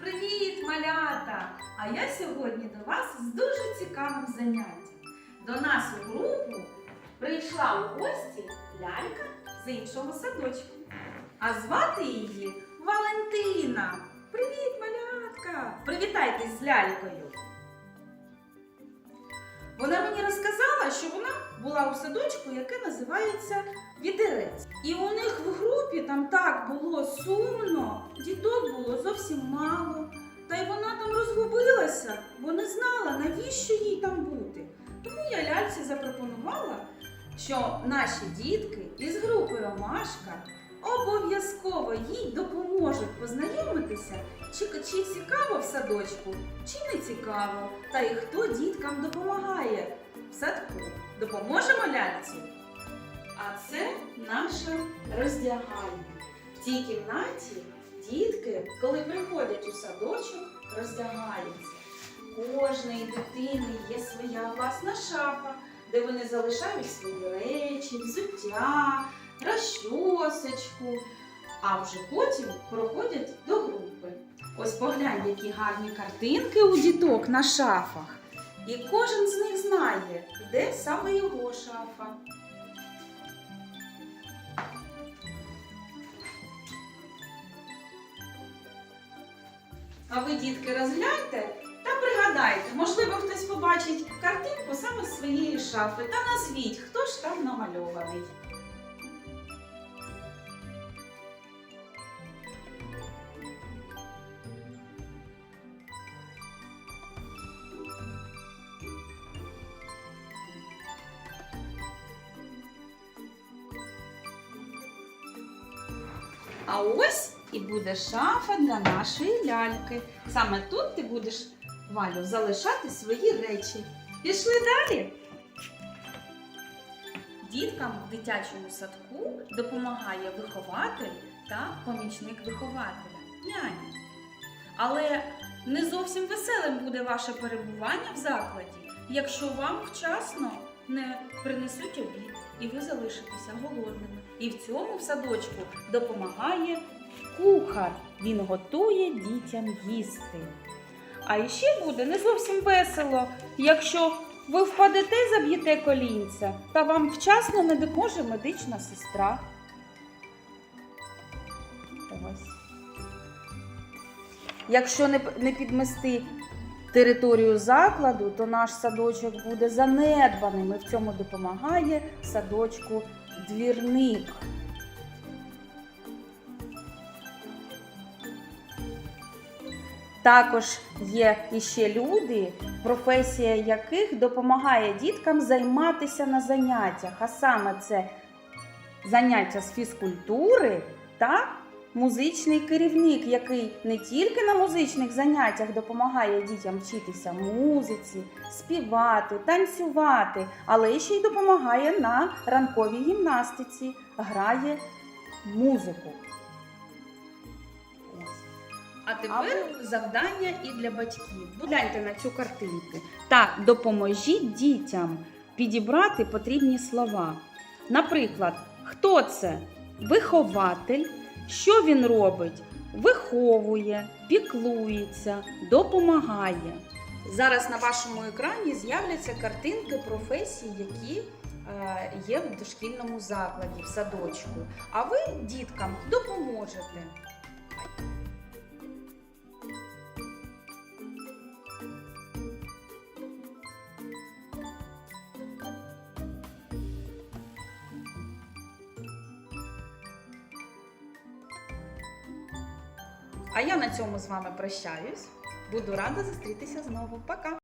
Привіт, малята! А я сьогодні до вас з дуже цікавим заняттям. До нас у групу прийшла у гості лялька з іншого садочку. А звати її Валентина. Привіт, малятка! Привітайтесь з лялькою. Вона мені розказала, що вона була у садочку, яке називається Вітерець. І у них в групі там так було сумно, діток було зовсім мало. Та й вона там розгубилася, бо не знала, навіщо їй там бути. Тому я ляльці запропонувала, що наші дітки із групи Ромашка обов'язково їй допоможуть познайомитися, чи, чи цікаво в садочку, чи не цікаво, та й хто діткам допомагає в садку. Допоможемо ляльці? А це наша роздягальня. В цій кімнаті дітки, коли приходять у садочок, роздягаються. Кожної дитини є своя власна шафа, де вони залишають свої речі, взуття, розчосочку, а вже потім проходять до групи. Ось поглянь, які гарні картинки у діток на шафах. І кожен з них знає, де саме його шафа. А ви, дітки, розгляньте та пригадайте, можливо, хтось побачить картинку саме з своєї шафи та назвіть, хто ж там намальований. А ось і буде шафа для нашої ляльки. Саме тут ти будеш, Валю, залишати свої речі. Пішли далі. Діткам в дитячому садку допомагає вихователь та помічник вихователя. Няня. Але не зовсім веселим буде ваше перебування в закладі, якщо вам вчасно не принесуть обід і ви залишитеся голодними. І в цьому в садочку допомагає кухар. Він готує дітям їсти. А іще буде не зовсім весело, якщо ви впадете заб'єте колінця, та вам вчасно не допоможе медична сестра. Ось. Якщо не підмести територію закладу, то наш садочок буде занедбаним. І в цьому допомагає садочку двірник. Також є іще люди, професія яких допомагає діткам займатися на заняттях, а саме це заняття з фізкультури та музичний керівник, який не тільки на музичних заняттях допомагає дітям вчитися музиці, співати, танцювати, але ще й допомагає на ранковій гімнастиці, грає музику. А тепер завдання і для батьків. Гляньте на цю картинку. Так, допоможіть дітям підібрати потрібні слова. Наприклад, хто це? Вихователь. Що він робить? Виховує, піклується, допомагає. Зараз на вашому екрані з'являться картинки професій, які е, є в дошкільному закладі, в садочку. А ви діткам допоможете. А я на цьому з вами прощаюсь. Буду рада зустрітися знову. Пока!